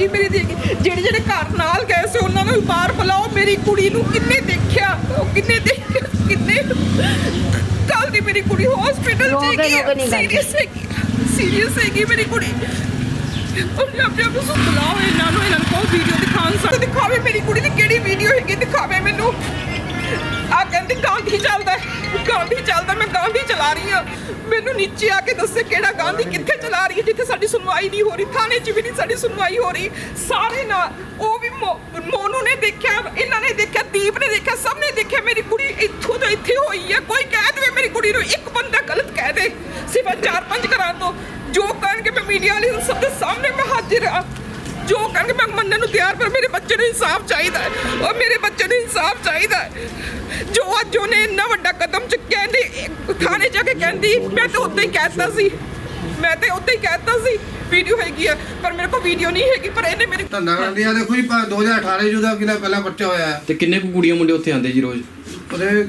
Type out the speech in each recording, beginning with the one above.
ਮਰਜ਼ੀ ਮੇਰੀ ਦੇਗੀ ਜਿਹੜੇ ਜਿਹੜੇ ਘਰ ਨਾਲ ਗਏ ਸੀ ਉਹਨਾਂ ਨੂੰ ਬਾਹਰ ਬੁਲਾਓ ਮੇਰੀ ਕੁੜੀ ਨੂੰ ਕਿੰਨੇ ਦੇਖਿਆ ਉਹ ਕਿੰਨੇ ਦੇਖਿਆ ਕਿੰਨੇ। ਕੱਲ ਦੀ ਮੇਰੀ ਕੁੜੀ ਹਸਪੀਟਲ ਚ ਗੱਲ। ਸੀਰੀਅਸ ਹੈਗੀ ਸੀਰੀਅਸ ਹੈਗੀ ਮੇਰੀ ਕੁੜੀ। ਉਹਨੇ ਆਪਣੇ ਆਪ ਨੂੰ ਬੁਲਾਓ ਇਹਨਾਂ ਨੂੰ ਇਹਨਾਂ ਨੂੰ ਕੋਈ ਵੀਡੀਓ ਦਿਖਾਉਣ ਸਕਦੇ। ਦਿਖਾਵੇ ਮੇਰੀ ਕੁੜੀ ਦੀ ਕਿਹੜੀ ਵੀਡੀਓ ਹੈਗੀ ਦਿਖਾਵੇ ਮੈਨੂੰ। ਕਹਿੰਦੀ, ਗਾਂਧੀ ਚੱਲਦਾ ਗਾਂਧੀ ਚੱਲਦਾ, ਮੈਂ ਗਾਂਧੀ ਚਲਾ ਰਹੀ ਹਾਂ। ਮੈਨੂੰ ਨੀਚੇ ਆ ਕੇ ਦੱਸੇ ਕਿਹੜਾ ਗਾਂਧੀ ਕਿੱਥੇ ਚਲਾ ਰਹੀ ਹੈ, ਜਿੱਥੇ ਸਾਡੀ ਸੁਣਵਾਈ ਨਹੀਂ ਹੋ ਰਹੀ, ਥਾਣੇ 'ਚ ਵੀ ਨਹੀਂ ਸਾਡੀ ਸੁਣਵਾਈ ਹੋ ਰਹੀ। ਸਾਰੇ ਨਾ, ਉਹ ਵੀ ਮੋ- ਮੋਨੂ ਨੇ ਦੇਖਿਆ, ਇਹਨਾਂ ਨੇ ਦੇਖਿਆ, ਦੀਪ ਨੇ ਦੇਖਿਆ, ਸਭ ਨੇ ਦੇਖਿਆ, ਮੇਰੀ ਕੁੜੀ ਇੱਥੋਂ ਤੋਂ ਇੱਥੇ ਹੋਈ ਹੈ। ਕੋਈ ਕਹਿ ਦੇਵੇ ਮੇਰੀ ਕੁੜੀ ਨੂੰ, ਇੱਕ ਬੰਦਾ ਗਲਤ ਕਹਿ ਦੇ। ਸਿਰਫ ਚਾਰ ਪੰਜ ਘਰਾਂ ਤੋਂ। ਜੋ ਕਹਿਣਗੇ ਮੈਂ ਮੀਡੀਆ ਵਾਲੇ ਨੂੰ ਸਭ ਦੇ ਸਾਹਮਣੇ ਮੈਂ ਹਾਜ਼ਰ ਹਾਂ। ਜੋ ਕਹਿਣਗੇ ਮੈਂ ਮੰਨਣ ਨੂੰ ਤਿਆਰ ਪਰ ਮੇਰੇ ਬੱਚੇ ਨੂੰ ਇਨਸਾਫ ਚਾਹੀਦਾ ਹੈ। ਔਰ ਮੇਰੇ ਬੱਚੇ ਨੂੰ ਇਨਸਾਫ ਚਾਹੀਦਾ ਹੈ। ਜੋ ਅੱਜ ਉਹਨੇ ਇੰਨਾ ਵੱਡਾ ਕਦਮ ਚੁੱਕਿਆ ਇਹਨੇ ਥਾਣੇ ਜਾ ਕੇ ਕਹਿੰਦੀ ਮੈਂ ਤਾਂ ਉੱਤੇ ਹੀ ਕਹਿਤਾ ਸੀ। ਮੈਂ ਤੇ ਉੱਤੇ ਹੀ ਕਹਿਤਾ ਸੀ ਵੀਡੀਓ ਹੈਗੀ ਆ ਪਰ ਮੇਰੇ ਕੋਲ ਵੀਡੀਓ ਨਹੀਂ ਹੈਗੀ ਪਰ ਇਹਨੇ ਮੇਰੀ ਧੰਦਾ ਕਰਦੀ ਆ ਦੇਖੋ ਜੀ ਪ- 2018 ਜੂ ਦਾ ਕਿਹਦਾ ਪਹਿਲਾ ਬੱਚਾ ਹੋਇਆ। ਹੈ ਤੇ ਕਿੰਨੇ ਕੁ ਕੁੜੀਆਂ ਮੁੰਡੇ ਉੱਥੇ ਆਉਂਦੇ ਜੀ ਰੋਜ਼? ਉਹਦੇ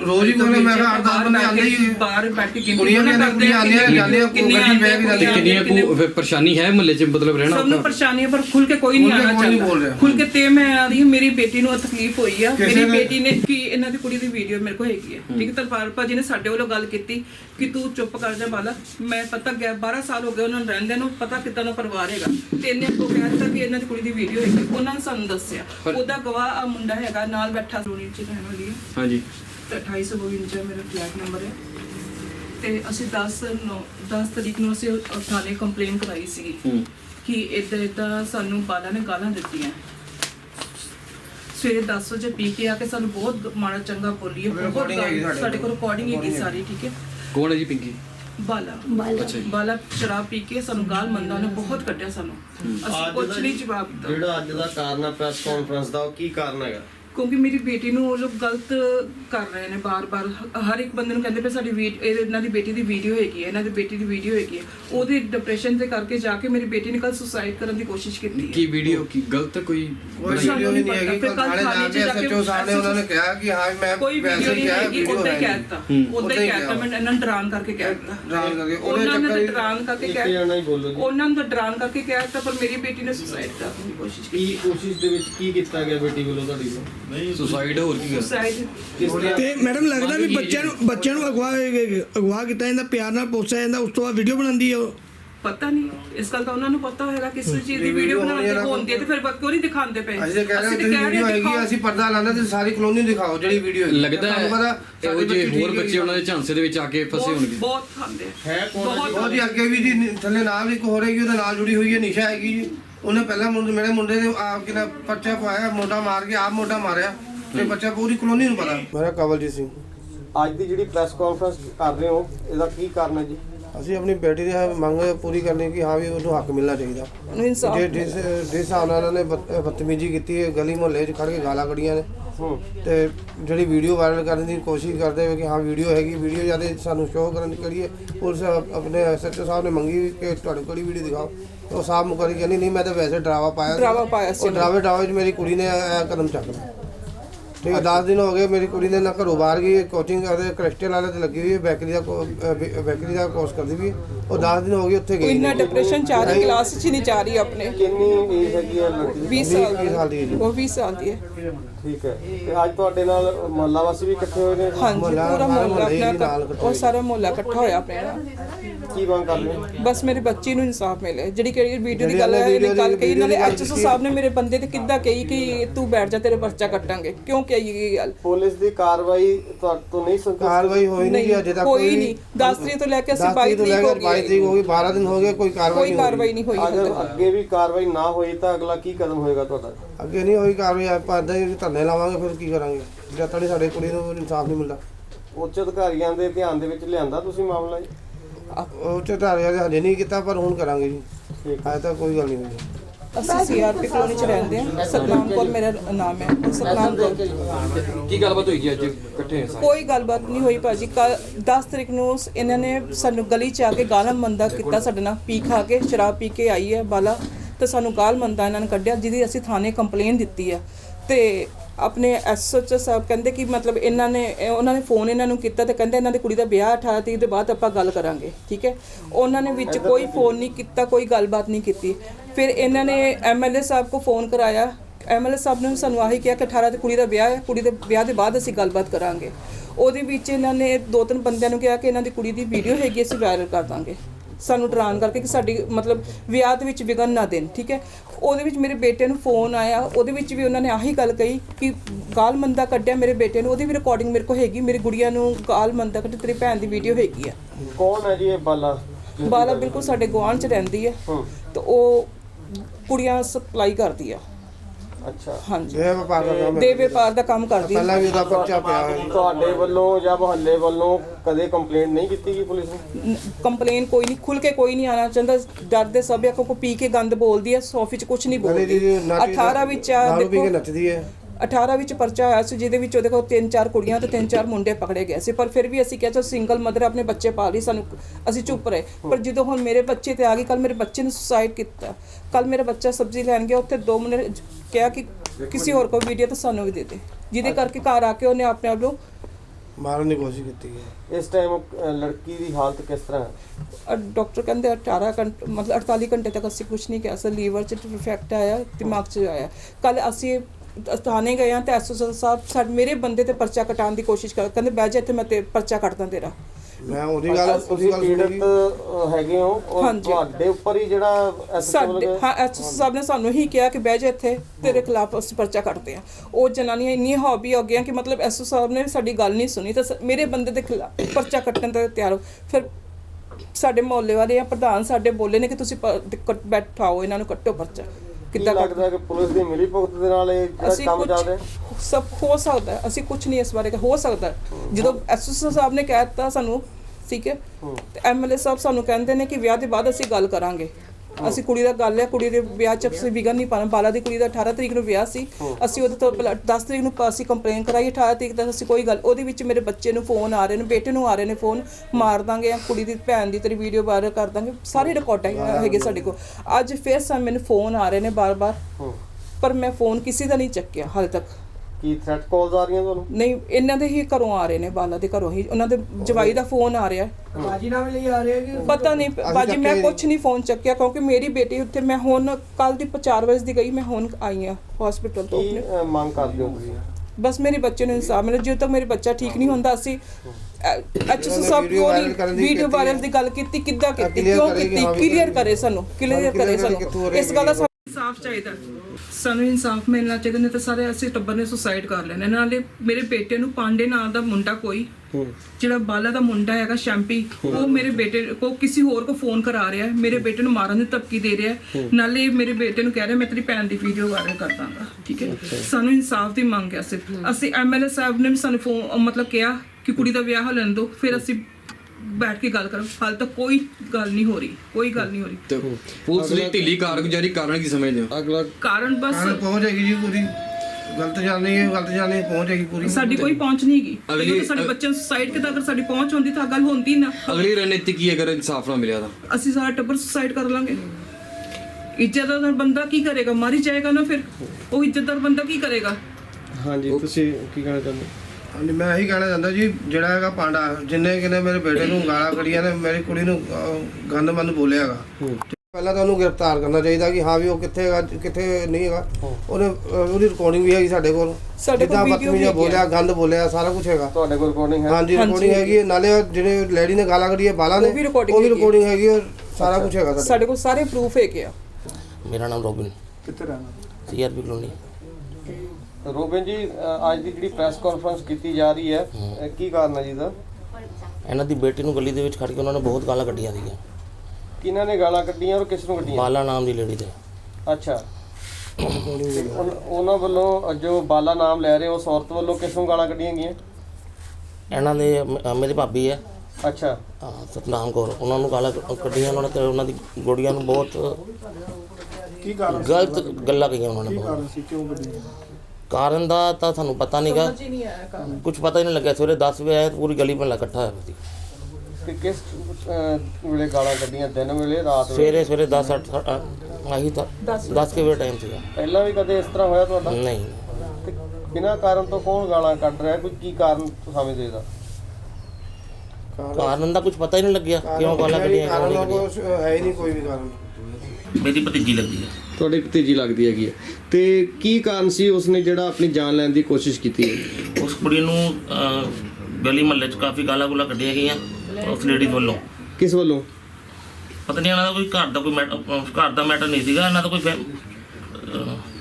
ਰੋਜ਼ ਹੀ ਮੈਂ ਕਿਹਾ 8-10 ਬੰਦੇ ਆਉਂਦੇ ਹੀ ਹੈ। ਬਾਹਰ ਬੈਠ ਕੇ ਕੁੜੀਆਂ ਵੀ ਆਉਂਦੀਆਂ ਕੁੜੀਆਂ ਆਉਂਦੀਆਂ ਜਾਂਦੀਆਂ ਕੋਈ ਗੱਡੀ ਬਹਿ ਕੇ ਤੇ ਜਾਂਦੀਆਂ ਕਿੰਨੀਆਂ ਕੁ ਫਿਰ ਪਰੇਸ਼ਾਨੀ ਹੈ ਮੁਹੱਲੇ 'ਚ ਮਤਲਬ ਰਹਿਣਾ ਸਭ ਨੂੰ ਔਖਾ? ਪਰੇਸ਼ਾਨੀ ਹੈ ਪਰ ਖੁੱਲ ਕੇ ਕੋਈ ਨਹੀਂ ਕੇ ਆਣਾ ਕੋਈ ਨਹੀਂ ਚਾਹੁੰਦਾ ਰਿਹਾ। ਖੁੱਲ ਕੇ ਤੇ ਮੈਂ ਆ ਰਹੀ ਹਾਂ ਮੇਰੀ ਬੇਟੀ ਨੂੰ ਤਕਲੀਫ ਹੋਈ ਆ। ਕਿਸੇ ਮੇਰੀ ਨੇ- ਬੇਟੀ ਨੇ ਕਿ ਇਹਨਾਂ ਦੀ ਕੁੜੀ ਦੀ ਵੀਡੀਓ ਮੇਰੇ ਕੋਲ ਹੈਗੀ ਹੈ। ਠੀਕ ਹੈ ਤਰਪਾਲ ਭਾਜੀ ਨੇ ਸਾਡੇ ਵੱਲੋਂ ਗੱਲ ਕੀਤੀ ਕਿ ਤੂੰ ਚੁੱਪ ਕਰ ਜਾ ਬਾਲਾ। ਮੈਂ ਪਤਾ ਗਿਆ 12 ਸਾਲ ਹੋ ਗਏ ਉਹਨਾਂ ਨੂੰ ਰਹਿੰਦੇ ਨੂੰ ਪਤਾ ਕਿੱਦਾਂ ਦਾ ਪਰਿਵਾਰ ਹੈਗਾ। ਤੇ ਇਹਨੇ ਅੱਗੋਂ ਕਹਿ ਦਿੱਤਾ ਕਿ ਇਹਨਾਂ ਦੀ ਕੁੜੀ ਦੀ ਵੀਡੀਓ ਹੈਗੀ। ਉਹਨਾਂ ਨੇ ਸਾਨੂੰ ਦੱਸਿਆ। ਉਹਦਾ ਗਵਾਹ ਆ ਮੁੰਡਾ ਹੈਗਾ ਨਾਲ ਬੈਠਾ ਸੋਨੀ ਚ ਰਹਿਣ ਵਾਲੀ ਹੈ ਹਾਂਜੀ। ਤੇ 2852 ਮੇਰਾ ਫਲੈਟ ਨੰਬਰ ਹੈ। ਤੇ ਅਸੀਂ 10 ਨੌ 10 ਤਰੀਕ ਨੂੰ ਅਸੀਂ ਉਹ ਥਾਣੇ ਕੰਪਲੇਨ ਕਰਾਈ ਸੀ ਹੂੰ। ਕਿ ਇਦਾਂ ਇਦਾਂ ਸਾਨੂੰ ਬਾਲਾਂ ਨੇ ਗਾਲਾਂ ਦਿੱਤੀਆਂ। ਸਵੇਰੇ 10 ਵਜੇ ਪੀ ਕੇ ਆ ਕੇ ਸਾਨੂੰ ਬਹੁਤ ਮਾੜਾ ਚੰਗਾ ਬੋਲੀ ਹੈ। ਬਹੁਤ ਗਾਲਾਂ- ਸਾਡੇ ਕੋਲ। ਰਿਕਾਰਡਿੰਗ ਹੈਗੀ ਸਾਰੀ ਠੀਕ ਹੈ। ਕੌਣ ਹੈ ਜੀ ਪਿੰਕੀ? ਬਾਲਾ। ਬਾਲਾ। ਸ਼ਰਾਬ ਪੀ ਕੇ ਸਾਨੂੰ ਗਾਲ ਮੰਦਾ ਨੇ ਬਹੁਤ ਕੱਢਿਆ ਸਾਨੂੰ। ਅਸੀਂ ਕੁਝ ਨਹੀਂ ਜਵਾਬ ਦਿੱਤਾ। ਜਿਹੜਾ ਅੱਜ ਦਾ ਕਾਰਨ ਹੈ ਪ੍ਰੈਸ ਕਾਨਫਰੰਸ ਦਾ ਉਹ ਕੀ ਕਾਰਨ ਹੈਗਾ? ਕਿਉਂਕਿ ਮੇਰੀ ਬੇਟੀ ਨੂੰ ਉਹ ਲੋਕ ਗਲਤ ਕਰ ਰਹੇ ਨੇ ਬਾਰ-ਬਾਰ। ਹਰ ਇੱਕ ਬੰਦੇ ਨੂੰ ਕਹਿੰਦੇ ਪਏ ਸਾਡੀ ਵੀਡੀਓ ਇਹਨਾਂ ਦੀ ਬੇਟੀ ਦੀ ਵੀਡੀਓ ਹੈਗੀ ਹੈ ਇਹਨਾਂ ਦੀ ਬੇਟੀ ਦੀ ਵੀਡੀਓ ਹੈਗੀ ਹੈ। ਉਹਦੇ ਡਿਪਰੈਸ਼ਨ ਦੇ ਕਰਕੇ ਜਾ ਕੇ ਮੇਰੀ ਬੇਟੀ ਨੇ ਕੱਲ ਸੁਸਾਈਡ ਕਰਨ ਦੀ ਕੋਸ਼ਿਸ਼ ਕੀਤੀ ਹੈ। ਕੀ ਵੀਡੀਓ ਕੀ ਗਲਤ ਕੋਈ ਵੀਡੀਓ ਨਹੀਂ ਹੈਗੀ। ਕੱਲ ਥਾਣੇ ਜਾ ਕੇ ਸੱਚੋ ਸਾਹਮਣੇ ਉਹਨਾਂ ਨੇ ਕਿਹਾ ਕਿ ਹਾਂ ਮੈਂ ਕੋਈ ਵੀਡੀਓ ਨਹੀਂ ਹੈਗੀ ਉੱਦਾਂ ਹੀ ਕਹਿ ਦਿੱਤਾ। ਉੱਦਾਂ ਹੀ ਕਹਿ। ਦਿੱਤਾ। ਮੈਂ ਇਹਨਾਂ ਨੂੰ ਡਰਾਨ ਕਰਕੇ ਕਹਿ ਦਿੱਤਾ ਡਰਾਨ ਕਰਕੇ ਉਹਦੇ ਉਹਨਾਂ ਨੇ ਤਾਂ ਚੱਕਰ ਡਰਾਨ ਕਰਕੇ ਕਹਿ। ਜਣਾ ਹੀ ਬੋਲੋ ਜੀ। ਉਹਨਾਂ ਨੂੰ ਤਾਂ ਡਰਾਨ ਕਰਕੇ ਕਹਿ ਦਿੱਤਾ ਪਰ ਮੇਰੀ ਬੇਟੀ ਨੇ ਸੁਸਾਈਡ ਕਰਨ ਦੀ ਕੋਸ਼ਿਸ਼ ਕੀਤੀ। ਕੀ ਕੋਸ਼ਿਸ਼ ਦੇ ਵਿੱਚ ਕੀ ਕੀਤਾ ਗਿਆ ਬੇਟੀ ਵੱਲੋਂ ਤੁਹਾਡੀ ਨੂੰ ਸੁਸਾਈਡ ਹੋਰ ਕੀ ਤਰ੍ਹਾਂ ਤੇ ਮੈਡਮ ਲੱਗਦਾ ਵੀ ਬੱਚਿਆਂ ਨੂੰ ਬੱਚਿਆਂ ਨੂੰ ਅਗਵਾ ਅਗਵਾ ਕੀਤਾ ਜਾਂਦਾ ਪਿਆਰ ਨਾਲ ਪੋਸਿਆ ਜਾਂਦਾ ਉਸ ਤੋਂ ਬਾਅਦ ਵੀਡੀਓ ਬਣਾਉਂਦੀ ਹੈ ਉਹ। ਪਤਾ ਨਹੀਂ ਇਸ ਗੱਲ ਦਾ ਉਹਨਾਂ ਨੂੰ ਪਤਾ ਹੋਏਗਾ ਕਿਸ ਚੀਜ਼ ਦੀ ਵੀਡੀਓ ਬਣਾਉਂਦੇ ਹੈ ਨਾ ਹੁੰਦੀ ਹੈ ਤੇ ਫਿਰ ਕਿਉਂ ਨਹੀਂ ਦਿਖਾਉਂਦੇ ਪਏ? ਅਸੀਂ ਕਹਿ ਰਹੇ ਤੁਸੀਂ ਵੀਡੀਓ ਰਹੇ ਹੈਗੀ। ਅਸੀਂ ਪਰਦਾ ਲਾਣਾ ਤੇ ਸਾਰੀ ਕਲੋਨੀ ਦਿਖਾਓ ਜਿਹੜੀ ਵੀਡੀਓ ਲੱਗਦਾ ਹੈ ਤੁਹਾਨੂੰ ਪਤਾ ਇਹੋ ਬੱਚੇ ਹੋਰ ਬੱਚੇ ਉਹਨਾਂ ਦੇ ਝਾਂਸੇ ਦੇ ਵਿੱਚ ਆ ਕੇ ਫਸੇ ਹੋਣਗੇ। ਬਹੁਤ ਖਾਂਦੇ। ਹੈ ਹੈ ਬਹੁਤ ਜੀ? ਉਹਦੀ ਅੱਗੇ ਵੀ ਜੀ ਥੱਲੇ ਨਾਲ ਇੱਕ ਹੋਰ ਹੈਗੀ ਉਹਦੇ ਨਾਲ ਜੁੜੀ ਹੋਈ ਹੈ ਨਿਸ਼ਾ ਹੈਗੀ ਜੀ। ਉਹਨੇ ਪਹਿਲਾਂ ਮੁੰਡੇ ਮੇਰੇ ਮੁੰਡੇ ਦੇ ਆਪ ਕਿਨਾ ਪਰਚਾ ਪਾਇਆ ਮੋਢਾ ਮਾਰ ਕੇ ਆਪ ਮੋਢਾ ਮਾਰਿਆ ਤੇ ਬੱਚਾ ਪੂਰੀ ਕਲੋਨੀ ਨੂੰ ਪਤਾ। ਮੇਰਾ ਕਵਲਜੀਤ ਸਿੰਘ। ਅੱਜ ਦੀ ਜਿਹੜੀ ਪ੍ਰੈਸ ਕਾਨਫਰੰਸ ਕਰ ਰਹੇ ਹੋ ਇਹਦਾ ਕੀ ਕਾਰਨ ਹੈ ਜੀ? ਅਸੀਂ ਆਪਣੀ ਬੇਟੀ ਦੀ ਮੰਗ ਪੂਰੀ ਕਰਨੀ ਕਿ ਹਾਂ ਵੀ ਉਹਨੂੰ ਹੱਕ ਮਿਲਣਾ ਚਾਹੀਦਾ। ਉਹਨੂੰ ਇਨਸਾਫ ਜੇ ਜਿਸ ਜਿਸ ਹਿਸਾਬ ਨਾਲ ਉਹਨਾਂ ਨੇ ਬਦ- ਬਦਤਮੀਜ਼ੀ ਕੀਤੀ ਹੈ ਗਲੀ ਮੁਹੱਲੇ 'ਚ ਖੜ ਕੇ ਗਾਲਾਂ ਕੱਢੀਆਂ ਨੇ ਤੇ ਜਿਹੜੀ ਵੀਡੀਓ ਵਾਇਰਲ ਕਰਨ ਦੀ ਕੋਸ਼ਿਸ਼ ਕਰਦੇ ਹੋਏ ਕਿ ਹਾਂ ਵੀਡੀਓ ਹੈਗੀ ਵੀਡੀਓ ਜ਼ਿਆਦਾ ਸਾਨੂੰ ਸ਼ੋਅ ਕਰਨ ਦੀ ਕਰੀਏ ਪੁਲਿਸ ਆਪਣੇ ਐਸਐਚਓ ਸਾਹਿਬ ਨੇ ਮੰਗੀ ਕਿ ਤੁਹਾਡੇ ਕੋਲ ਵੀਡੀਓ ਦਿਖਾਓ ਉਹ ਸਾਹਿਬ ਮੁਕਰੀ ਕਹਿੰਦੀ ਨਹੀਂ ਮੈਂ ਤਾਂ ਵੈਸੇ ਡਰਾਵਾ ਪਾਇਆ। ਡਰਾਵਾ ਪਾਇਆ ਸੀ ਉਹ ਡਰਾਵੇ ਡਰਾਵੇ 'ਚ ਮੇਰੀ ਕੁੜੀ ਨੇ ਇਹ ਕਦਮ ਚੱਕ ਲਿਆ ਠੀਕ ਹੈ 10 ਦਿਨ ਹੋ ਗਏ ਮੇਰੀ ਕੁੜੀ ਨੇ ਨਾ ਘਰੋਂ ਬਾਹਰ ਗਈ ਕੋਚਿੰਗ ਕਰਦੇ ਕ੍ਰਿਸਟਲ ਵਾਲੇ ਤੇ ਲੱਗੀ ਹੋਈ ਹੈ ਬੈਕਰੀ ਦਾ ਬੈਕਰੀ ਦਾ ਕੋਰਸ ਕਰਦੀ ਵੀ ਹੈ। ਉਹ 10 ਦਿਨ ਹੋ ਗਏ ਉੱਥੇ ਗਈ ਇੰਨਾ। ਡਿਪਰੈਸ਼ਨ ਚਾਹ ਰਹੀ ਕਲਾਸ 'ਚ ਨਹੀਂ ਚਾਹ ਰਹੀ ਆਪਣੇ। ਕਿੰਨੀ ਏਜ ਹੈਗੀ ਹੈ ਲੜਕੀ ਦੀ? 20 ਸਾਲ ਦੀ। ਹੈ ਜੀ। ਉਹ 20 ਸਾਲ ਦੀ ਹੈ। ਠੀਕ ਹੈ। ਤੇ ਅੱਜ ਤੁਹਾਡੇ ਨਾਲ ਮੁਹੱਲਾ ਵਾਸੀ ਵੀ ਇਕੱਠੇ ਹੋਏ ਨੇ? ਹਾਂਜੀ ਮੁਹੱਲਾ- ਪੂਰਾ ਸਾਰਾ ਮੁਹੱਲਾ ਮੁਹੱਲਾ ਹੀ ਆਪਣਾ ਨਾਲ ਇਕੱਠ- ਇਕੱਠਾ ਉਹ ਸਾਰਾ ਮੁਹੱਲਾ ਇਕੱਠਾ ਹੋਇਆ ਆਪਣੇ ਨਾਲ। ਕੀ ਮੰਗ ਕਰ ਰਹੇ ਹੋ? ਬਸ ਮੇਰੀ ਬੱਚੀ ਨੂੰ ਇਨਸਾਫ ਮਿਲੇ। ਜਿਹੜੀ ਕਿਹੜੀ ਵੀਡੀਓ ਦੀ ਗੱਲ ਹੈ ਇਹਨੇ ਦੀ- ਕਹੀ video ਦੀ ਐਚਐਸਓ ਸਾਹਿਬ ਨੇ ਮੇਰੇ ਬੰਦੇ ਤੇ ਕਿੱਦਾਂ ਕਹੀ ਕਿ ਤੂੰ ਬੈਠ ਜਾ ਤੇਰੇ ਪਰਚਾ ਕੱਟਾਂਗੇ। ਕਿਉਂ ਕਹੀ ਇਹ ਗੱਲ? ਪੁਲਿਸ ਦੀ ਕਾਰਵਾਈ ਤੁਹਾਡੇ ਤੋਂ ਨਹੀਂ ਸੰਤੁਸ਼ਟ? ਕਾਰਵਾਈ ਹੋਈ ਨਹੀਂ ਜੀ ਅਜੇ ਤੱਕ ਕੋਈ ਨਹੀਂ। 10 ਤਰੀਕ ਤੋਂ ਲੈ ਕੇ ਅਸੀਂ 22 ਤੋਂ ਲੈ ਤਰੀਕ ਹੋ ਕੇ 22 ਗਈ ਤਰੀਕ ਹੋ ਗਈ 12 ਦਿਨ ਹੋ ਗਏ ਕੋਈ ਕਾਰਵਾਈ ਕੋਈ ਨਹੀਂ ਹੋਈ। ਕਾਰਵਾਈ ਨਹੀਂ ਹੋਈ ਅਗਰ। ਅੱਗੇ ਵੀ ਕਾਰਵਾਈ ਨਾ ਹੋਈ ਤਾਂ ਅਗਲਾ ਕੀ ਕਦਮ ਹੋਏਗਾ ਤੁਹਾਡਾ? ਅੱਗੇ ਨਹੀਂ ਹੋਈ ਕਾਰਵਾਈ ਆਪਾਂ ਏਦਾਂ ਹੀ ਧਰਨੇ ਲਾਵਾਂਗੇ ਫਿਰ ਕੀ ਕਰਾਂਗੇ? ਜਦ ਤੱਕ ਸਾਡੇ ਕੁੜੀ ਨੂੰ ਇਨਸਾਫ ਨਹੀਂ ਮਿਲਦਾ। ਉੱਚ ਅਧਿਕਾਰੀਆਂ ਦੇ ਧਿਆਨ ਦੇ ਵਿੱਚ ਲਿਆਂਦਾ ਤੁਸੀਂ ਮਾਮਲਾ ਜੀ? ਉਹ ਤੇ ਧਾਰਿਆ ਹਜੇ ਨਹੀਂ ਕੀਤਾ ਪਰ ਹੁਣ ਕਰਾਂਗੇ ਜੀ। ਠੀਕ ਅਜੇ ਤੱਕ ਕੋਈ ਗੱਲ ਨਹੀਂ ਹੋਈ। ਅਸੀਂ ਸੀਆਰਪੀ ਕਲੋਨੀ ਚ ਰਹਿੰਦੇ ਹਾਂ ਸਤਨਾਮ ਕੌਰ ਮੇਰਾ ਨਾਮ ਹੈ। ਸਤਨਾਮ ਕੌਰ ਕੀ ਗੱਲਬਾਤ ਹੋਈ ਜੀ ਅੱਜ ਇਕੱਠੇ ਸਾਰੇ? ਕੋਈ ਗੱਲਬਾਤ ਨਹੀਂ ਹੋਈ ਭਾਜੀ। ਕੱਲ 10 ਤਰੀਕ ਨੂੰ ਇਹਨਾਂ ਨੇ ਸਾਨੂੰ ਗਲੀ ਚ ਆ ਕੇ ਗਾਲਾਂ ਮੰਦਾ ਕੀਤਾ ਸਾਡੇ ਨਾਲ। ਪੀ ਖਾ ਕੇ ਸ਼ਰਾਬ ਪੀ ਕੇ ਆਈ ਹੈ ਬਾਲਾ। ਤੇ ਸਾਨੂੰ ਗਾਲ ਮੰਦਾ ਇਹਨਾਂ ਨੇ ਕੱਢਿਆ ਜਿਹਦੀ ਅਸੀਂ ਥਾਣੇ ਕੰਪਲੇਨ ਦਿੱਤੀ ਹੈ। ਤੇ ਆਪਣੇ ਐਸਐਚ ਸਾਹਿਬ ਕਹਿੰਦੇ ਕਿ ਮਤਲਬ ਇਹਨਾਂ ਨੇ ਇਹ- ਉਹਨਾਂ ਨੇ ਫੋਨ ਇਹਨਾਂ ਨੂੰ ਕੀਤਾ ਤੇ ਕਹਿੰਦੇ ਇਹਨਾਂ ਦੀ ਕੁੜੀ ਦਾ ਵਿਆਹ 18 ਤਰੀਕ ਦੇ ਬਾਅਦ ਆਪਾਂ ਗੱਲ ਕਰਾਂਗੇ ਠੀਕ ਹੈ? ਉਹਨਾਂ ਨੇ ਵਿੱਚ ਕੋਈ ਫੋਨ ਨਹੀਂ ਕੀਤਾ ਕੋਈ ਗੱਲਬਾਤ ਨਹੀਂ ਕੀਤੀ। ਫਿਰ ਇਹਨਾਂ ਨੇ ਐਮਐਲਏ ਸਾਹਿਬ ਕੋ ਫੋਨ ਕਰਾਇਆ। ਐਮਐਲਏ ਸਾਹਿਬ ਨੇ ਸਾਨੂੰ ਆਹੀ ਕਿਹਾ ਕਿ 18 ਤੇ ਕੁੜੀ ਦਾ ਵਿਆਹ ਹੈ ਕੁੜੀ ਦੇ ਵਿਆਹ ਦੇ ਬਾਅਦ ਅਸੀਂ ਗੱਲਬਾਤ ਕਰਾਂਗੇ। ਉਹਦੇ ਵਿੱਚ ਇਹਨਾਂ ਨੇ ਦੋ ਤਿੰਨ ਬੰਦਿਆਂ ਨੂੰ ਕਿਹਾ ਕਿ ਇਹਨਾਂ ਦੀ ਕੁੜੀ ਦੀ ਵੀਡੀਓ ਹੈਗੀ ਅਸੀਂ ਵਾਇਰਲ ਕਰ ਦਾਂਗੇ। ਸਾਨੂੰ ਡਰਾਨ ਕਰਕੇ ਕਿ ਸਾਡੀ ਮਤਲਬ ਵਿਆਹ ਦੇ ਵਿੱਚ ਵਿਗਨ ਨਾ ਦੇਣ ਠੀਕ ਹੈ? ਉਹਦੇ ਵਿੱਚ ਮੇਰੇ ਬੇਟੇ ਨੂੰ ਫੋਨ ਆਇਆ ਉਹਦੇ ਵਿੱਚ ਵੀ ਉਹਨਾਂ ਨੇ ਆਹੀ ਗੱਲ ਕਹੀ ਕਿ ਗਾਲ ਮੰਦਾ ਕੱਢਿਆ ਮੇਰੇ ਬੇਟੇ ਨੂੰ ਉਹਦੀ ਵੀ ਰਿਕਾਰਡਿੰਗ ਮੇਰੇ ਕੋਲ ਹੈਗੀ ਮੇਰੀ ਗੁੜੀਆ ਨੂੰ ਗਾਲ ਮੰਦਾ ਕੱਢ ਤੇਰੀ ਭੈਣ ਦੀ ਵੀਡੀਓ ਹੈਗੀ ਆ। ਕੌਣ ਹੈ ਜੀ ਇਹ ਬਾਲਾ? ਬਾਲਾ ਬਿਲਕੁਲ ਸਾਡੇ ਗੁਆਂਢ ਚ ਰਹਿੰਦੀ ਹੈ ਹੂੰ। ਤੇ ਉਹ ਕੁੜੀਆਂ ਸਪਲਾਈ ਕਰਦੀ ਆ। ਅੱਛਾ। ਹਾਂਜੀ। ਵਪਾਰ ਦਾ ਕੰਮ ਦੇ ਵਪਾਰ ਦਾ ਕੰਮ ਕਰਦੀ ਪਹਿਲਾਂ ਵੀ ਉਹਦਾ ਪਰਚਾ ਪਿਆ ਹੈ ਤੁਹਾਡੇ ਵੱਲੋਂ ਜਾਂ ਮੁਹੱਲੇ ਵੱਲੋਂ ਕਦੇ ਕੰਪਲੇਂਟ ਨਹੀਂ ਕੀਤੀ ਗਈ ਪੁਲਿਸ ਨੂੰ? ਕੰਪਲੇਨ ਕੋਈ ਨਹੀਂ ਖੁੱਲ ਕੇ ਕੋਈ ਨਹੀਂ ਆਣਾ ਚਾਹੁੰਦਾ। ਡਰਦੇ ਸਭ ਆ ਪੀ ਕੇ ਗੰਦ ਬੋਲਦੀ ਹੈ ਸੌਫੀ ਚ ਕੁਝ ਨਹੀਂ ਦੀ ਬੋਲਦੀ। ਨਾਟੀ 18 ਵਿੱਚ ਆ ਦਾਰੂ ਪੀ ਕੇ ਦੇਖੋ। ਨੱਚਦੀ ਹੈ। 18 ਵਿੱਚ ਪਰਚਾ ਆਇਆ ਸੀ ਜਿਹਦੇ ਵਿੱਚ ਉਹਦੇ ਕੋਲ ਤਿੰਨ ਚਾਰ ਕੁੜੀਆਂ ਤੇ ਤਿੰਨ ਚਾਰ ਮੁੰਡੇ ਪਕੜੇ ਗਏ ਸੀ। ਪਰ ਫਿਰ ਵੀ ਅਸੀਂ ਕਿਹਾ ਚਲ ਸਿੰਗਲ ਮਦਰ ਆਪਣੇ ਬੱਚੇ ਪਾਲ ਰਹੀ ਸਾਨੂੰ ਅਸੀਂ ਚੁੱਪ ਰਹੇ। ਪਰ ਜਦੋਂ ਹੁਣ ਮੇਰੇ ਬੱਚੇ ਤੇ ਆ ਗਈ ਕੱਲ ਮੇਰੇ ਬੱਚੇ ਨੇ ਸੁਸਾਈਡ ਕੀਤਾ। ਕੱਲ ਮੇਰਾ ਬੱਚਾ ਸਬਜ਼ੀ ਲੈਣ ਗਿਆ ਉੱਥੇ ਦੋ ਮੁੰਡੇ ਕਿਹਾ ਕਿ ਕਿਸੇ ਹੋਰ ਕੋਲ ਵੀਡੀਓ ਤਾਂ ਸਾਨੂੰ ਵੀ ਦੇ ਦੇ। ਜਿਹਦੇ ਕਰਕੇ ਘਰ ਆ ਕੇ ਉਹਨੇ ਆਪਣੇ ਆਪ ਨੂੰ ਮਾਰਨ ਦੀ ਕੋਸ਼ਿਸ਼ ਕੀਤੀ ਹੈ। ਇਸ ਟਾਈਮ ਲੜਕੀ ਦੀ ਹਾਲਤ ਕਿਸ ਤਰ੍ਹਾਂ ਹੈ? ਡਾਕਟਰ ਕਹਿੰਦੇ 18 ਘੰਟੇ ਮਤਲਬ 48 ਘੰਟੇ ਤੱਕ ਅਸੀਂ ਕੁਝ ਨਹੀਂ ਕਿਹਾ। ਸਰ ਲੀਵਰ 'ਚ ਇਫੈਕਟ ਆਇਆ ਦਿਮਾਗ 'ਚ ਆਇਆ। ਕੱਲ ਅਸੀਂ ਥਾਣੇ ਗਏ ਹਾਂ ਤੇ ਐਸਓ ਸਾਹਿਬ ਸਾਡੇ ਮੇਰੇ ਬੰਦੇ ਤੇ ਪਰਚਾ ਕਟਾਉਣ ਦੀ ਕੋਸ਼ਿਸ਼ ਕਰ ਕਹਿੰਦੇ ਬਹਿ ਜਾ ਇੱਥੇ ਮੈਂ ਤੇ ਪਰਚਾ ਕੱਟਦਾ ਤੇਰਾ। ਮੈਂ ਉਹਦੀ ਗੱਲ ਉਹਦੀ ਤੁਸੀਂ ਗੱਲ ਪੀੜਤ ਹੈਗੇ ਹੋ? ਔਰ ਹਾਂਜੀ। ਤੁਹਾਡੇ ਉੱਪਰ ਹੀ ਜਿਹੜਾ ਐਸਐਸਓ ਸਾਡੇ ਹਾਂ ਐਸਓ ਸਾਹਿਬ ਨੇ ਸਾਨੂੰ ਹੀ ਕਿਹਾ ਕਿ ਬਹਿ ਜਾ ਇੱਥੇ ਤੇਰੇ ਖਿਲਾਫ ਅਸੀਂ ਪਰਚਾ ਕੱਟਦੇ ਆ ਉਹ ਜਨਾਨੀਆਂ ਇੰਨੀਆਂ ਹੌਬੀ ਹੋ ਗਈਆਂ ਕਿ ਮਤਲਬ ਐਸਓ ਸਾਹਿਬ ਨੇ ਸਾਡੀ ਗੱਲ ਨਹੀਂ ਸੁਣੀ ਤਾਂ ਸ- ਮੇਰੇ ਬੰਦੇ ਦੇ ਖਿਲਾਫ ਪਰਚਾ ਕੱਟਣ ਤੇ ਤਿਆਰ ਹੋ। ਫਿਰ ਸਾਡੇ ਮੁਹੱਲੇ ਵਾਲੇ ਆ ਪ੍ਰਧਾਨ ਸਾਡੇ ਬੋਲੇ ਨੇ ਕਿ ਤੁਸੀਂ ਪ- ਕੱਟ- ਬੈਠਾਓ ਇਹਨਾਂ ਨੂੰ ਕੱਟੋ ਪਰਚਾ। ਕਿੱਦਾਂ ਲੱਗਦਾ ਕਿ ਪੁਲਿਸ ਦੀ ਮਿਲੀ ਭੁਗਤ ਦੇ ਨਾਲ ਇਹ ਜਿਹੜਾ ਅਸੀਂ ਕੰਮ ਚੱਲ ਰਿਹਾ? ਸਭ ਹੋ ਸਕਦਾ ਹੈ, ਅਸੀਂ ਕੁਝ ਨਹੀਂ ਇਸ ਬਾਰੇ ਹੋ ਸਕਦਾ ਹੈ। ਜਦੋਂ ਐਸਐਸਓ ਸਾਹਿਬ ਨੇ ਕਹਿ ਦਿੱਤਾ ਸਾਨੂੰ ਠੀਕ ਹੈ? ਤੇ ਐਮਐਲਏ ਸਾਹਿਬ ਸਾਨੂੰ ਕਹਿੰਦੇ ਨੇ ਕਿ ਵਿਆਹ ਦੇ ਬਾਅਦ ਅਸੀਂ ਗੱਲ ਕਰਾਂਗੇ। ਅਸੀਂ ਕੁੜੀ ਦਾ ਗੱਲ ਹੈ ਕੁੜੀ ਦੇ ਵਿਆਹ ਚ ਅਸੀਂ ਵਿਗਨ ਨਹੀਂ ਪਾਣਾ ਬਾਲਾ ਦੀ ਕੁੜੀ ਦਾ 18 ਤਰੀਕ ਨੂੰ ਵਿਆਹ ਸੀ। ਅਸੀਂ ਉਹਦੇ ਤੋਂ ਪਹਿਲਾਂ 10 ਤਰੀਕ ਨੂੰ ਅਸੀਂ ਕੰਪਲੇਨ ਕਰਾਈ 18 ਤਰੀਕ ਤੱਕ ਅਸੀਂ ਕੋਈ ਗੱਲ ਉਹਦੇ ਵਿੱਚ ਮੇਰੇ ਬੱਚੇ ਨੂੰ ਫੋਨ ਆ ਰਹੇ ਨੇ ਬੇਟੇ ਨੂੰ ਆ ਰਹੇ ਨੇ ਫੋਨ ਮਾਰ ਦਾਂਗੇ ਕੁੜੀ ਦੀ ਭੈਣ ਦੀ ਤੇਰੀ ਵੀਡੀਓ ਵਾਇਰਲ ਕਰ ਦਾਂਗੇ। ਸਾਰੀ ਰਿਕਾਰਡਿੰਗ ਹੈਗੇ ਸਾਡੇ ਕੋਲ। ਅੱਜ ਫਿਰ ਸਾ ਮੈਨੂੰ ਫੋਨ ਆ ਰਹੇ ਨੇ ਬਾਰ-ਬਾਰ। ਪਰ ਮੈਂ ਫੋਨ ਕਿਸੇ ਦਾ ਨਹੀਂ ਚੱਕਿਆ ਹਾਲੇ ਤੱਕ। ਕੀ ਥ੍ਰੈਟ ਕਾਲਸ ਆ ਰਹੀਆਂ ਤੁਹਾਨੂੰ? ਨਹੀਂ ਇਹਨਾਂ ਦੇ ਹੀ ਘਰੋਂ ਆ ਰਹੇ ਨੇ ਬਾਲਾ ਦੇ ਘਰੋਂ ਹੀ। ਉਹਨਾਂ ਦੇ ਜਵਾਈ ਦਾ ਫੋਨ ਆ ਰਿਹਾ। ਰਾਜੀਨਾਮੇ ਲਈ ਆ ਰਹੇ ਕਿ ਪਤਾ ਨਹੀਂ ਬਾਜੀ ਮੈਂ ਕੁਝ ਨਹੀਂ ਫੋਨ ਚੱਕਿਆ ਕਿਉਂਕਿ ਮੇਰੀ ਬੇਟੀ ਉੱਥੇ ਮੈਂ ਹੁਣ ਕੱਲ ਦੀ 4 ਵਜੇ ਦੀ ਗਈ ਮੈਂ ਹੁਣ ਆਈ ਆ ਹਸਪੀਟਲ ਤੋਂ ਕੀ ਆਪਣੇ। ਮੰਗ ਕਰਦੇ ਹੋ ਤੁਸੀਂ? ਬਸ ਮੇਰੇ ਬੱਚੇ ਨੂੰ ਇਨਸਾਫ ਮਿਲੇ ਜਦੋਂ ਤੱਕ ਮੇਰੇ ਬੱਚਾ ਠੀਕ ਨਹੀਂ ਹੁੰਦਾ ਸਾਹਿਬ ਵੀਡੀਓ ਵਾਇਰਲ ਕਰਨ ਕੋਲ ਦੀ ਵੀਡੀਓ ਵਾਇਰਲ। ਦੀ ਗੱਲ ਕੀਤੀ ਕਿੱਦਾਂ ਕੀਤੀ ਕਿਉਂ ਕਿ ਕੀਤੀ? ਕਲੀਅਰ ਕਰੇ ਸਾਨੂੰ ਕਲੀਅਰ ਕਰੇ ਸਾਨੂੰ। ਇਸ ਗੱਲ ਦਾ? ਇਨਸਾਫ ਚਾਹੀਦਾ। ਸਾਨੂੰ ਇਨਸਾਫ ਮਿਲਣਾ ਚਾਹੀਦਾ ਨਹੀਂ ਤਾਂ ਸਾਰੇ ਅਸੀਂ ਟੱਬਰ ਨੇ ਸੁਸਾਈਡ ਕਰ ਲੈਣਾ। ਨਾਲੇ ਮੇਰੇ ਬੇਟੇ ਨੂੰ ਪਾਂਡੇ ਨਾਂ ਦਾ ਮੁੰਡਾ ਕੋਈ ਜਿਹੜਾ ਬਾਲਾ ਦਾ ਮੁੰਡਾ ਹੈਗਾ ਸ਼ੈਂਪੀ ਉਹ ਮੇਰੇ ਬੇਟੇ ਕੋ ਕਿਸੇ ਹੋਰ ਕੋ ਫੋਨ ਕਰਾ ਰਿਹਾ ਹੈ। ਮੇਰੇ ਬੇਟੇ ਨੂੰ ਮਾਰਨ ਦੀ ਧਮਕੀ ਦੇ ਰਿਹਾ ਹੈ। ਨਾਲੇ ਮੇਰੇ ਬੇਟੇ ਨੂੰ ਕਹਿ ਰਿਹਾ ਮੈਂ ਤੇਰੀ ਭੈਣ ਦੀ ਵੀਡੀਓ ਵਾਇਰਲ ਕਰ ਦਾਂਗਾ। ਠੀਕ ਹੈ? ਸਾਨੂੰ ਇਨਸਾਫ ਦੀ ਮੰਗ ਹੈ ਸਿਰਫ। ਅਸੀਂ ਐਮਐਲਏ ਸਾਹਿਬ ਨੇ ਵੀ ਸਾਨੂੰ ਫੋਨ ਮਤਲਬ ਕਿਹਾ ਕਿ ਕੁੜੀ ਦਾ ਵਿਆਹ ਹੋ ਲੈਣ ਦਿਓ। ਫਿਰ ਅਸੀਂ ਬੈਠ ਕੇ ਗੱਲ ਕਰਾਂ ਹਾਲ ਤੱਕ ਕੋਈ ਗੱਲ ਨਹੀਂ ਹੋ ਰਹੀ ਕੋਈ ਗੱਲ ਨਹੀਂ ਹੋ ਰਹੀ। ਤੇ ਪੁਲਿਸ ਦੀ ਢਿੱਲੀ ਕਾਰਗੁਜ਼ਾਰੀ ਕਾਰਨ ਕੀ ਸਮਝਦੇ ਹੋ? ਅਗਲਾ ਕਾਰਨ ਬਸ ਪਹੁੰਚ ਹੈਗੀ ਜੀ ਪੂਰੀ। ਗਲਤ ਜਾਣੀ ਹੈ ਗਲਤ ਜਾਣੀ ਪਹੁੰਚ ਹੈਗੀ ਪੂਰੀ। ਸਾਡੀ ਕੋਈ ਪਹੁੰਚ ਨਹੀਂ ਹੈਗੀ। ਅਗਲੀ- ਅਗਲੀ ਸਾਡੇ ਬੱਚਿਆਂ ਨੂੰ ਸੁਸਾਈਡ ਕਿਦਾਂ ਅਗਰ ਸਾਡੀ ਪਹੁੰਚ ਹੁੰਦੀ ਤਾਂ ਗੱਲ ਹੁੰਦੀ ਨਾ। ਅਗਲੀ ਰਣਨੀਤੀ ਕੀ ਹੈ ਅਗਰ ਇਨਸਾਫ ਨਾ ਮਿਲਿਆ ਤਾਂ? ਅਸੀਂ ਸਾਰਾ ਟੱਬਰ ਸੁਸਾਈਡ ਕਰ ਲਾਂਗੇ। ਇੱਜ਼ਤਦਾਰ ਬੰਦਾ ਕੀ ਕਰੇਗਾ? ਮਾਰੀ ਜਾਏਗਾ ਨਾ ਫਿਰ। ਉਹ ਇੱਜ਼ਤਦਾਰ ਬੰਦਾ ਕੀ ਕਰੇਗਾ? ਹਾਂਜੀ ਤੁਸੀਂ ਕੀ ਕਹਿਣਾ ਚਾਹੁੰਦੇ ਹਾਂਜੀ ਮੈਂ ਇਹੀ ਕਹਿਣਾ ਚਾਹੁੰਦਾ ਜੀ ਜਿਹੜਾ ਹੈਗਾ ਪਾਂਡਾ ਜਿੰਨੇ ਕਿਨੇ ਮੇਰੇ ਬੇਟੇ ਨੂੰ ਗਾਲਾਂ ਕੱਢੀਆਂ ਨੇ ਮੇਰੀ ਕੁੜੀ ਨੂੰ ਅਹ, ਗੰਦ ਮੰਦ ਬੋਲਿਆ ਹੈਗਾ। ਪਹਿਲਾਂ ਤਾਂ ਉਹਨੂੰ ਗ੍ਰਿਫਤਾਰ ਕਰਨਾ ਚਾਹੀਦਾ ਕਿ ਹਾਂ ਵੀ ਉਹ ਕਿੱਥੇ ਹੈਗਾ ਕਿੱਥੇ ਨਹੀਂ ਹੈਗਾ। ਉਹਨੇ ਅਹ, ਉਹਦੀ ਰਿਕਾਰਡਿੰਗ ਵੀ ਹੈਗੀ ਸਾਡੇ ਕੋਲ। ਸਾਡੇ ਕੋਲ ਜਿੱਦਾਂ video ਬਦਤਮੀਜ਼ੀਆਂ ਵੀ ਹੈਗੀ ਬੋਲਿਆ ਗੰਦ ਬੋਲਿਆ ਸਾਰਾ ਕੁਝ ਹੈਗਾ। ਤੁਹਾਡੇ ਕੋਲ ਰਿਕਾਰਡਿੰਗ ਹੈ? ਹਾਂਜੀ ਰਿਕਾਰਡਿੰਗ ਹੈਗੀ ਹੈ। ਨਾਲੇ ਉਹ ਜਿਹੜੇ ਲੈਡੀ ਨੇ ਗਾਲਾਂ ਕੱਢੀਆਂ ਬਾਲਾਂ ਨੇ ਉਹ ਵੀ recording ਉਹ ਵੀ ਹੈਗੀ ਹੈ। ਰਿਕਾਰਡਿੰਗ ਹੈਗੀ ਹੈ ਸਾਰਾ ਕੁਝ ਹੈਗਾ ਸਾਡੇ ਸਾਡੇ ਕੋਲ। ਸਾਰੇ ਪ੍ਰੂਫ ਹੈਗੇ ਆ। ਮੇਰਾ ਨਾਮ ਰੋਬਿਨ। ਕਿੱਥੇ ਰਹਿਣਾ? CRP colony. ਰੋਬਿਨ ਜੀ ਅੱਜ ਦੀ ਜਿਹੜੀ ਪ੍ਰੈਸ ਕਾਨਫਰੰਸ ਕੀਤੀ ਜਾ ਰਹੀ ਹੈ ਕੀ ਕਾਰਨ ਹੈ ਜੀ ਦਾ ਇਹਨਾਂ ਦੀ ਬੇਟੀ ਨੂੰ ਗਲੀ ਦੇ ਵਿੱਚ ਖੜ ਕੇ ਉਹਨਾਂ ਨੇ ਬਹੁਤ ਗਾਲਾਂ ਕੱਢੀਆਂ ਸੀਗੀਆਂ। ਕਿਹਨਾਂ ਨੇ ਗਾਲਾਂ ਕੱਢੀਆਂ ਔਰ ਕਿਸ ਨੂੰ ਕੱਢੀਆਂ? ਬਾਲਾ ਨਾਮ ਦੀ ਲੇਡੀ ਦੇ ਅੱਛਾ। ਤੇ ਉਨ- ਉਹਨਾਂ ਵੱਲੋਂ ਜੋ ਬਾਲਾ ਨਾਮ ਲੈ ਰਹੇ ਉਸ ਔਰਤ ਵੱਲੋਂ ਕਿਸ ਨੂੰ ਗਾਲਾਂ ਕੱਢੀਆਂ ਗਈਆਂ? ਇਹਨਾਂ ਦੇ ਮੇਰੀ ਭਾਬੀ ਹੈ। ਅੱਛਾ। ਸਤਨਾਮ ਕੌਰ ਉਹਨਾਂ ਨੂੰ ਗਾਲਾਂ ਕ- ਕੱਢੀਆਂ ਉਹਨਾਂ ਨੇ ਤੇ ਉਹਨਾਂ ਦੀ ਗੁੜੀਆਂ ਨੂੰ ਬਹੁਤ ਕੀ ਕਾਰਨ ਗਲਤ ਗੱਲਾਂ ਕਹੀਆਂ ਉਹਨਾਂ ਨੇ ਬਹੁਤ। ਸੀ? ਕਿਉਂ ਕੱਢੀਆਂ? ਕਾਰਨ ਦਾ ਤਾਂ ਸਾਨੂੰ ਪਤਾ ਨਹੀਂਗਾ ਕੁਝ ਪਤਾ ਹੀ ਨਹੀਂ ਲੱਗਿਆ ਸਵੇਰੇ 10 ਵਜੇ ਆਏ ਤਾਂ ਪੂਰੀ ਗਲੀ ਮਹੱਲਾ ਇਕੱਠਾ ਹੋਇਆ ਸੀ। ਕਿ ਕਿਸ ਅਹ, ਵੇਲੇ ਗਾਲਾਂ ਕੱਢੀਆਂ ਦਿਨ ਵੇਲੇ ਰਾਤ ਵੇਲੇ? ਸਵੇਰੇ ਸਵੇਰੇ 10 8 ਆਹੀ ਤਾਂ 10 ਕੇ ਵੇ ਟਾਈਮ ਸੀਗਾ। ਪਹਿਲਾਂ ਵੀ ਕਦੇ ਇਸ ਤਰ੍ਹਾਂ ਹੋਇਆ ਤੁਹਾਡਾ? ਨਹੀਂ। ਤੇ ਬਿਨਾਂ ਕਾਰਨ ਤੋਂ ਕੌਣ ਗਾਲਾਂ ਕੱਢ ਰਿਹਾ? ਕੋਈ ਕੀ ਕਾਰਨ ਸਮਝਦੇ ਇਹਦਾ? ਕਾਰਨ ਦਾ ਕੁਝ ਪਤਾ ਹੀ ਨਹੀਂ ਲੱਗਿਆ। ਕਿਉਂ ਗਾਲਾਂ ਕੱਢੀਆਂ ਕਿਉਂ ਕਾਰਨ ਨਹੀਂ ਕੱਢੀਆਂ? ਕੁਛ ਹੈ ਹੀ ਨਹੀਂ ਕੋਈ ਵੀ ਕਾਰਨ। ਮੇਰੀ ਭਤੀਜੀ ਲੱਗਦੀ ਹੈ। ਤੁਹਾਡੀ ਭਤੀਜੀ ਲੱਗਦੀ ਹੈਗੀ ਹੈ। ਤੇ ਕੀ ਕਾਰਨ ਸੀ ਉਸਨੇ ਜਿਹੜਾ ਆਪਣੀ ਜਾਨ ਲੈਣ ਦੀ ਕੋਸ਼ਿਸ਼ ਕੀਤੀ ਹੈ? ਉਸ ਕੁੜੀ ਨੂੰ ਅਹ, ਗਲੀ ਮਹੱਲੇ 'ਚ ਕਾਫੀ ਗਾਲਾਂ ਗੁਲਾਂ ਕੱਢੀਆਂ ਗਈਆਂ ਉਸ ਲੇਡੀ ਵੱਲੋਂ। ਕਿਸ ਵੱਲੋਂ? ਪਤਾ ਨਹੀਂ ਇਹਨਾਂ ਦਾ ਕੋਈ ਘਰ ਦਾ ਕੋਈ ਮੈਟਰ ਘਰ ਦਾ ਮੈਟਰ ਨਹੀਂ ਸੀਗਾ ਇਹਨਾਂ ਦਾ ਕੋਈ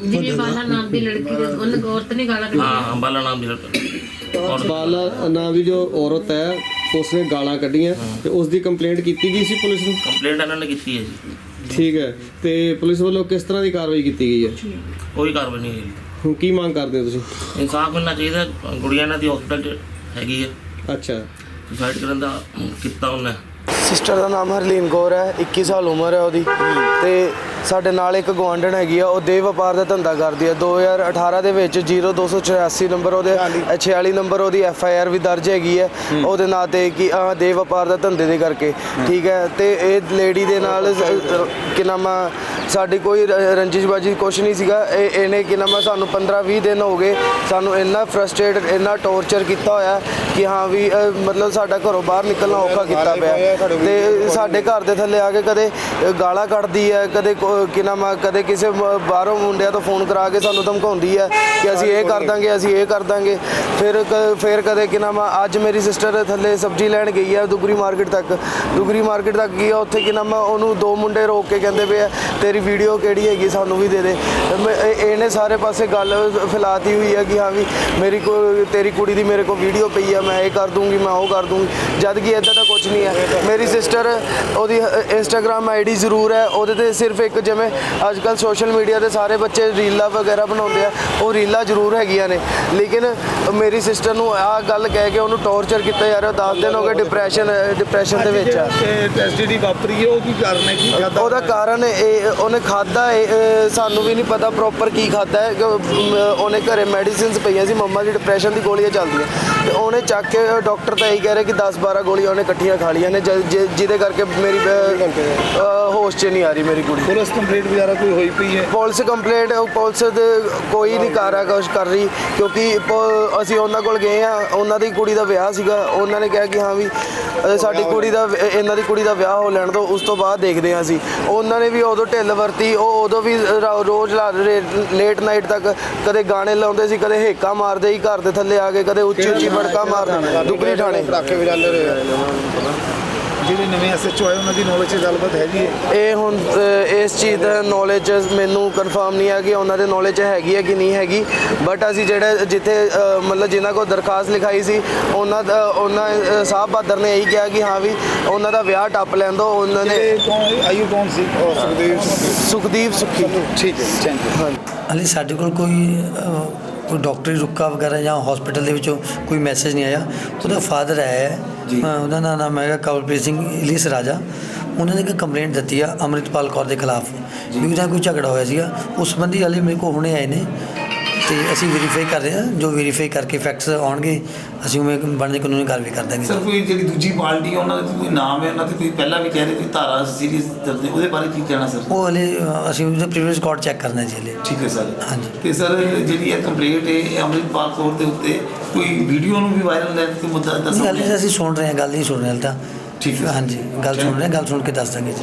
ਜਿਹਨੇ ਬਾਲਾ ਨਾਮ ਦੀ ਲੜਕੀ ਦੇ ਉਹਨੇ ਔਰਤ ਨੇ ਗਾਲਾਂ ਕੱਢੀਆਂ। ਹਾਂ ਬਾਲਾ ਨਾਮ ਦੀ ਲੜਕੀ। ਔਰ ਬਾਲਾ ਨਾਂ ਦੀ ਜੋ ਔਰਤ ਹੈ ਉਸਨੇ ਗਾਲਾਂ ਕੱਢੀਆਂ ਤੇ ਉਸ ਦੀ ਕੰਪਲੇਂਟ ਕੀਤੀ ਗਈ ਸੀ ਪੁਲਿਸ ਨੂੰ? ਕੰਪਲੇਂਟ ਇਹਨਾਂ ਨੇ ਕੀਤੀ ਹੈ ਜੀ। ਠੀਕ ਹੈ। ਤੇ ਪੁਲਿਸ ਵੱਲੋਂ ਕਿਸ ਤਰ੍ਹਾਂ ਦੀ ਕਾਰਵਾਈ ਕੀਤੀ ਗਈ ਹੈ? ਕੋਈ ਕਾਰਵਾਈ ਨਹੀਂ ਹੋਈ। ਹੁਣ ਕੀ ਮੰਗ ਕਰਦੇ ਹੋ ਤੁਸੀਂ? ਇਨਸਾਫ ਮਿਲਣਾ ਚਾਹੀਦਾ। ਗੁੜੀਆ ਇਹਨਾਂ ਦੀ ਹਸਪੀਟਲ 'ਚ ਹੈਗੀ ਹੈ। ਅੱਛਾ। ਸੁਸਾਈਡ ਕਰਨ ਦਾ ਕੀਤਾ ਉਹਨੇ। ਸਿਸਟਰ ਦਾ ਨਾਮ ਹਰਲੀਨ ਕੌਰ ਹੈ 21 ਸਾਲ ਉਮਰ ਹੈ ਉਹਦੀ। ਤੇ ਸਾਡੇ ਨਾਲ ਇੱਕ ਗਵਾਂਢਣ ਹੈਗੀ ਆ ਉਹ ਦੇਹ ਵਪਾਰ ਦਾ ਧੰਦਾ ਕਰਦੀ ਹੈ 2018 ਦੇ ਵਿੱਚ 0284 ਨੰਬਰ ਉਹਦੇ 46 ਨੰਬਰ ਉਹਦੀ ਐਫ ਆਈ ਆਰ ਵੀ ਦਰਜ ਹੈਗੀ ਹੈ। ਉਹਦੇ ਨਾਂ ਤੇ ਕਿ ਆਹ ਦੇਹ ਵਪਾਰ ਦਾ ਧੰਦੇ ਦੇ ਕਰਕੇ। ਠੀਕ ਹੈ ਤੇ ਇਹ ਲੇਡੀ ਦੇ ਨਾਲ ਕਿ ਨਾਮ ਆ, ਸਾਡੀ ਕੋਈ ਰੰਜਿਸ਼ਬਾਜੀ ਕੁਛ ਨਹੀਂ ਸੀਗਾ। ਇਹ ਇਹਨੇ ਕਿ ਨਾਮ ਆ, ਸਾਨੂੰ 15 20 ਦਿਨ ਹੋ ਗਏ। ਸਾਨੂੰ ਇੰਨਾ ਫਰਸਟ੍ਰੇਟ ਇੰਨਾ ਟੌਰਚਰ ਕੀਤਾ ਹੋਇਆ ਕਿ ਹਾਂ ਵੀ ਮਤਲਬ ਸਾਡਾ ਘਰੋਂ ਬਾਹਰ ਨਿਕਲਣਾ ਔਖਾ ਕੀਤਾ ਪਿਆ। ਤੇ ਸਾਡੇ ਘਰ ਦੇ ਥੱਲੇ ਆ ਕੇ ਕਦੇ ਗਾਲਾਂ ਕੱਢਦੀ ਹੈ ਕਦੇ ਕਿ ਨਾਮ ਆ, ਕਦੇ ਕਿਸੇ ਮ- ਬਾਹਰੋਂ ਮੁੰਡਿਆਂ ਤੋਂ ਫੋਨ ਕਰਾ ਕੇ ਸਾਨੂੰ ਧਮਕਾਉਂਦੀ ਹੈ ਕਿ ਅਸੀਂ ਇਹ ਕਰ ਦਾਂਗੇ ਅਸੀਂ ਇਹ ਕਰ ਦਾਂਗੇ। ਫਿਰ ਕ- ਫਿਰ ਕਦੇ ਕਿ ਨਾਮ ਆ, ਅੱਜ ਮੇਰੀ ਸਿਸਟਰ ਥੱਲੇ ਸਬਜ਼ੀ ਲੈਣ ਗਈ ਹੈ ਦੁਗਰੀ ਮਾਰਕੀਟ ਤੱਕ। ਦੁਗਰੀ ਮਾਰਕੀਟ ਤੱਕ ਗਈ ਆ ਉੱਥੇ ਕਿ ਨਾਮ ਆ, ਉਹਨੂੰ ਦੋ ਮੁੰਡੇ ਰੋਕ ਕੇ ਕਹਿੰਦੇ ਪਏ ਆ ਤੇਰੀ ਵੀਡੀਓ ਕਿਹੜੀ ਹੈਗੀ ਸਾਨੂੰ ਵੀ ਦੇ ਦੇ। ਮੈਂ- ਇਹ- ਇਹਨੇ ਸਾਰੇ ਪਾਸੇ ਗੱਲ ਫੈਲਾਤੀ ਹੋਈ ਹੈ ਕਿ ਹਾਂ ਵੀ ਮੇਰੀ ਕੋ ਤੇਰੀ ਕੁੜੀ ਦੀ ਮੇਰੇ ਕੋਲ ਵੀਡੀਓ ਪਈ ਆ ਮੈਂ ਇਹ ਕਰ ਦੂੰਗੀ ਮੈਂ ਉਹ ਕਰ ਦੂੰਗੀ। ਜਦ ਕਿ ਇਦਾਂ ਦਾ ਕੁਝ ਨਹੀਂ ਹੈ। ਮੇਰੀ ਸਿਸਟਰ ਉਹਦੀ ਇੰਸਟਾਗ੍ਰam ਆਈਡੀ ਜ਼ਰੂਰ ਹੈ ਉਹਦੇ ਤੇ ਸਿਰਫ ਇੱਕ ਜਿਵੇਂ ਅੱਜ ਕੱਲ ਸੋਸ਼ਲ ਮੀਡੀਆ ਤੇ ਸਾਰੇ ਬੱਚੇ ਰੀਲਾਂ ਵਗੈਰਾ ਬਣਾਉਂਦੇ ਆ ਉਹ ਰੀਲਾਂ ਜ਼ਰੂਰ ਹੈਗੀਆਂ ਨੇ। ਲੇਕਿਨ ਮੇਰੀ ਸਿਸਟਰ ਨੂੰ ਆਹ ਗੱਲ ਕਹਿ ਕੇ ਉਹਨੂੰ ਟੌਰਚਰ ਕੀਤਾ ਜਾ ਰਿਹਾ 10 ਦਿਨ ਹੋ ਗਏ ਡਿਪਰੈਸ਼ਨ ਡਿਪਰੈਸ਼ਨ ਦੇ ਵਿੱਚ ਆ। ਟ੍ਰੈਜਡੀ ਵਾਪਰੀ ਹੈ ਉਹ ਕੀ ਕਾਰਨ ਹੈ ਕੀ ਖਾਦਾ ਉਹਦਾ ਕਾਰਨ ਇਹ ਉਹਨੇ ਖਾਦਾ ਸਾਨੂੰ ਵੀ ਨਹੀਂ ਪਤਾ ਪ੍ਰੋਪਰ ਕੀ ਖਾਦਾ ਹੈ ਉਹਨੇ ਘਰੇ ਮੈਡੀਸਿਨਸ ਪਈਆਂ ਸੀ ਮੰਮਾ ਦੀ ਡਿਪਰੈਸ਼ਨ ਦੀ ਗੋਲੀਆਂ ਚੱਲਦੀਆਂ। ਤੇ ਉਹਨੇ ਚੱਕ ਕੇ ਡਾਕਟਰ ਤਾਂ ਇਹੀ ਕਹਿ ਰਿਹਾ ਕਿ 10 12 ਗੋਲੀਆਂ ਉਹਨੇ ਇਕੱਠੀਆਂ ਖਾ ਲਈਆਂ ਨੇ ਜਿ- ਜਿ- ਜਿਹਦੇ ਕਰਕੇ ਮੇਰੀ ਹੋਸ਼ 'ਚ ਨਹੀਂ ਆ ਰਹੀ ਮੇਰੀ ਕੁੜੀ। ਪੁਲਿਸ ਕੰਪਲੀਟ ਵਗੈਰਾ ਕੋਈ ਹੋਈ ਪਈ ਹੈ? ਪੁਲਿਸ ਕੰਪਲੇਂਟ ਪੁਲਿਸ ਦੇ ਕੋਈ ਨਹੀਂ ਕਰ ਕੁਛ ਕਰ ਰਹੀ ਕਿਉਂਕਿ ਪ- ਅਸੀਂ ਉਹਨਾਂ ਕੋਲ ਗਏ ਆ ਉਹਨਾਂ ਦੀ ਕੁੜੀ ਦਾ ਵਿਆਹ ਸੀਗਾ ਉਹਨਾਂ ਨੇ ਕਿਹਾ ਕਿ ਹਾਂ ਵੀ ਅ, ਸਾਡੀ ਕੁੜੀ ਦਾ ਵਿ- ਇਹਨਾਂ ਦੀ ਕੁੜੀ ਦਾ ਵਿਆਹ ਹੋ ਲੈਣ ਤੋਂ ਉਸ ਤੋਂ ਬਾਅਦ ਦੇਖਦੇ ਹਾਂ ਅਸੀਂ। ਉਹਨਾਂ ਨੇ ਵੀ ਉਦੋਂ ਢਿੱਲ ਵਰਤੀ ਉਹ ਉਦੋਂ ਵੀ ਰਾ- ਰੋਜ਼ ਲੇਟ ਨਾਈਟ ਤੱਕ ਕਦੇ ਗਾਣੇ ਲਾਉਂਦੇ ਸੀ ਕਦੇ ਹੇਕਾ ਮਾਰਦੇ ਸੀ ਘਰ ਦੇ ਥੱਲੇ ਆ ਕੇ ਕਦੇ ਉੱਚੀ ਉੱਚੀ ਫੜਕਾ ਮਾਰਦੇ ਦੁਗਰੀ ਠਾਣੇ। ਪਟਾਕੇ ਵਜਾਉਂਦੇ ਰਹੇ ਜਿਹੜੇ ਨਵੇਂ ਐਸਐਚਓ ਆਏ ਉਹਨਾਂ ਦੀ ਨੌਲੇਜ 'ਚ ਗੱਲਬਾਤ ਹੈਗੀ ਹੈ? ਇਹ ਹੁਣ ਇਸ ਚੀਜ਼ ਦਾ ਨੌਲੇਜ ਮੈਨੂੰ ਕਨਫਰਮ ਨਹੀਂ ਹੈ ਕਿ ਉਹਨਾਂ ਦੇ ਨੌਲੇਜ ਹੈਗੀ ਹੈ ਕਿ ਨਹੀਂ ਹੈਗੀ। ਬਟ ਅਸੀਂ ਜਿਹੜੇ ਜਿੱਥੇ ਮਤਲਬ ਜਿਨ੍ਹਾਂ ਕੋਲ ਦਰਖਾਸਤ ਲਿਖਾਈ ਸੀ ਉਹਨਾਂ ਦਾ ਉਹਨਾਂ ਸਾਹਿਬ ਬਹਾਦਰ ਨੇ ਇਹੀ ਕਿਹਾ ਕਿ ਹਾਂ ਵੀ ਉਹਨਾਂ ਦਾ ਵਿਆਹ ਟੱਪ ਲੈਣ ਦਿਓ ਉਹਨਾਂ ਨੇ ਆਯੂ ਕੌਣ ਸੀ? ਉਹ ਸੁਖਦੇਵ ਸੁਖਦੀਪ ਸੁਖੀ। ਠੀਕ ਹੈ ਥੈਂਕ ਯੂ। ਹਾਲੇ ਸਾਡੇ ਕੋਲ ਕੋਈ ਕੋਈ ਡਾਕਟਰੀ ਰੁੱਕਾ ਵਗੈਰਾ ਜਾਂ ਹਸਪੀਟਲ ਦੇ ਵਿੱਚੋਂ ਕੋਈ ਮੈਸੇਜ ਨਹੀਂ ਆਇਆ। ਉਹਦਾ ਫਾਦਰ ਆਇਆ ਹੈ। ਉਹਦਾ ਨਾਮ ਹੈਗਾ ਕਵਲਪ੍ਰੀਤ ਸਿੰਘ ਇਲੀਸ ਰਾਜਾ। ਉਹਨਾਂ ਨੇ ਇੱਕ ਕੰਪਲੇਂਟ ਦਿੱਤੀ ਆ ਅੰਮ੍ਰਿਤਪਾਲ ਕੌਰ ਦੇ ਖਿਲਾਫ ਵੀ ਉਹਦਾ ਕੋਈ ਝਗੜਾ ਹੋਇਆ ਸੀਗਾ। ਉਸ ਸੰਬੰਧੀ ਹਾਲੇ ਮੇਰੇ ਕੋਲ ਹੁਣੇ ਆਏ ਨੇ। ਤੇ ਅਸੀਂ ਵੈਰੀਫਾਈ ਕਰ ਰਹੇ ਹਾਂ ਜੋ ਵੈਰੀਫਾਈ ਕਰਕੇ ਫੈਕਟਸ ਆਉਣਗੇ ਅਸੀਂ ਉਵੇਂ ਬਣਦੀ ਕਾਨੂੰਨੀ ਕਾਰਵਾਈ ਕਰ ਦਾਂਗੇ। ਸਰ ਕੋਈ ਜਿਹੜੀ ਦੂਜੀ ਪਾਰਟੀ ਹੈ ਉਹਨਾਂ ਦਾ ਕੋਈ ਨਾਮ ਹੈ ਉਹਨਾਂ ਤੇ ਕੋਈ ਪਹਿਲਾਂ ਵੀ ਕਹਿ ਰਹੇ ਕਿ ਧਾਰਾ ਸੀਰੀਅਸ ਦਰਜ ਹੈ ਉਹਦੇ ਬਾਰੇ ਕੀ ਕਹਿਣਾ ਸਰ? ਉਹ ਹਲੇ ਅਸੀਂ ਉਹਦਾ ਪ੍ਰੀਵੀਅਸ ਰਿਕਾਰਡ ਚੈੱਕ ਕਰਨਾ ਜੀ ਹਲੇ। ਠੀਕ ਹੈ ਸਰ। ਹਾਂਜੀ। ਤੇ ਸਰ ਜਿਹੜੀ ਇਹ ਕੰਪਲੇਂਟ ਹੈ ਇਹ ਅੰਮ੍ਰਿਤਪਾਲ ਕੌਰ ਦੇ ਉੱਤੇ ਕੋਈ ਵੀਡੀਓ ਨੂੰ ਵੀ ਵਾਇਰਲ ਲੈਣ ਤੇ ਮੁੱਦਾ ਦੱਸ ਨਹੀਂ, ਅਸੀਂ ਸੁਣ ਰਹੇ ਹਾਂ ਗੱਲ ਨਹੀਂ ਸੁਣ ਰਹੇ ਹਾਲੇ ਤਾਂ। ਠੀਕ ਹੈ। ਹਾਂਜੀ ਗੱਲ ਸੁਣ ਰਹੇ ਹਾਂ ਗੱਲ ਸੁਣ ਕੇ ਦੱਸ ਦਾਂਗੇ ਜੀ।